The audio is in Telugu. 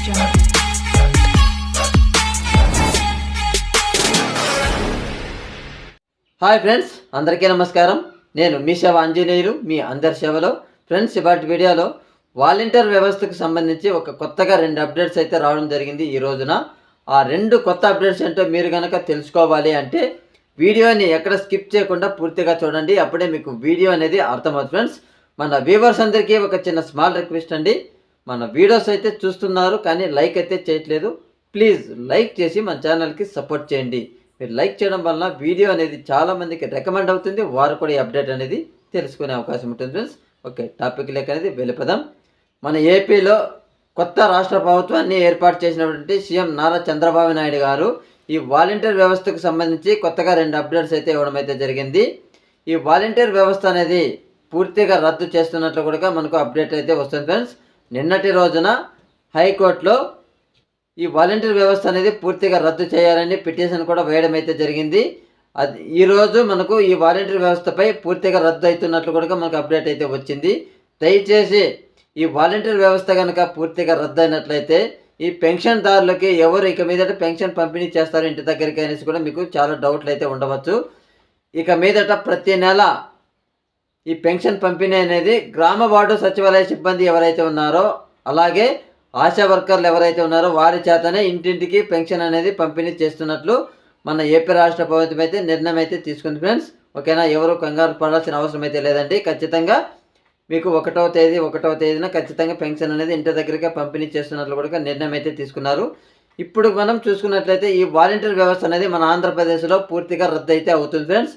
హాయ్ ఫ్రెండ్స్ అందరికీ నమస్కారం. నేను మీ సేవ ఆంజనేయులు మీ అందరి సేవలో. ఫ్రెండ్స్ ఇవాటి వీడియోలో వాలంటీర్ వ్యవస్థకు సంబంధించి ఒక కొత్తగా రెండు అప్డేట్స్ అయితే రావడం జరిగింది ఈ రోజున. ఆ రెండు కొత్త అప్డేట్స్ ఏంటో మీరు కనుక తెలుసుకోవాలి అంటే వీడియోని ఎక్కడ స్కిప్ చేయకుండా పూర్తిగా చూడండి. అప్పుడే మీకు వీడియో అనేది అర్థమవుతుంది. ఫ్రెండ్స్ మన వ్యూవర్స్ అందరికీ ఒక చిన్న స్మాల్ రిక్వెస్ట్ అండి. మన వీడియోస్ అయితే చూస్తున్నారు కానీ లైక్ అయితే చేయట్లేదు. ప్లీజ్ లైక్ చేసి మన ఛానల్కి సపోర్ట్ చేయండి. మీరు లైక్ చేయడం వలన వీడియో అనేది చాలామందికి రికమెండ్ అవుతుంది. వారు కూడా ఈ అప్డేట్ అనేది తెలుసుకునే అవకాశం ఉంటుంది ఫ్రెండ్స్. ఓకే టాపిక్ లెక్క అనేది వెళ్ళిపోదాం. మన ఏపీలో కొత్త రాష్ట్ర ప్రభుత్వాన్ని ఏర్పాటు చేసినటువంటి సీఎం నారా చంద్రబాబు నాయుడు గారు ఈ వాలంటీర్ వ్యవస్థకు సంబంధించి కొత్తగా రెండు అప్డేట్స్ అయితే ఇవ్వడం అయితే జరిగింది. ఈ వాలంటీర్ వ్యవస్థ అనేది పూర్తిగా రద్దు చేస్తున్నట్లు కూడా మనకు అప్డేట్ అయితే వస్తుంది ఫ్రెండ్స్. నిన్నటి రోజున హైకోర్టులో ఈ వాలంటీర్ వ్యవస్థ అనేది పూర్తిగా రద్దు చేయాలని పిటిషన్ కూడా వేయడం అయితే జరిగింది. అది ఈరోజు మనకు ఈ వాలంటీర్ వ్యవస్థపై పూర్తిగా రద్దు అవుతున్నట్లు కూడా మనకు అప్డేట్ అయితే వచ్చింది. దయచేసి ఈ వాలంటీర్ వ్యవస్థ కనుక పూర్తిగా రద్దు అయినట్లయితే ఈ పెన్షన్దారులకి ఎవరు ఇక మీదట పెన్షన్ పంపిణీ చేస్తారు ఇంటి దగ్గరికి అనేసి కూడా మీకు చాలా డౌట్లు అయితే ఉండవచ్చు. ఇక మీదట ప్రతి నెల ఈ పెన్షన్ పంపిణీ అనేది గ్రామ వార్డు సచివాలయ సిబ్బంది ఎవరైతే ఉన్నారో అలాగే ఆశా వర్కర్లు ఎవరైతే ఉన్నారో వారి చేతనే ఇంటింటికి పెన్షన్ అనేది పంపిణీ చేస్తున్నట్లు మన ఏపీ రాష్ట్ర ప్రభుత్వం అయితే నిర్ణయం అయితే తీసుకుంది ఫ్రెండ్స్. ఓకేనా? ఎవరు కంగారు పడాల్సిన అవసరం అయితే లేదండి. ఖచ్చితంగా మీకు ఒకటవ తేదీ ఒకటవ తేదీన ఖచ్చితంగా పెన్షన్ అనేది ఇంటి దగ్గరగా పంపిణీ చేస్తున్నట్లు కూడా నిర్ణయం అయితే తీసుకున్నారు. ఇప్పుడు మనం చూసుకున్నట్లయితే ఈ వాలంటీర్ వ్యవస్థ అనేది మన ఆంధ్రప్రదేశ్లో పూర్తిగా రద్దు అయితే అవుతుంది ఫ్రెండ్స్.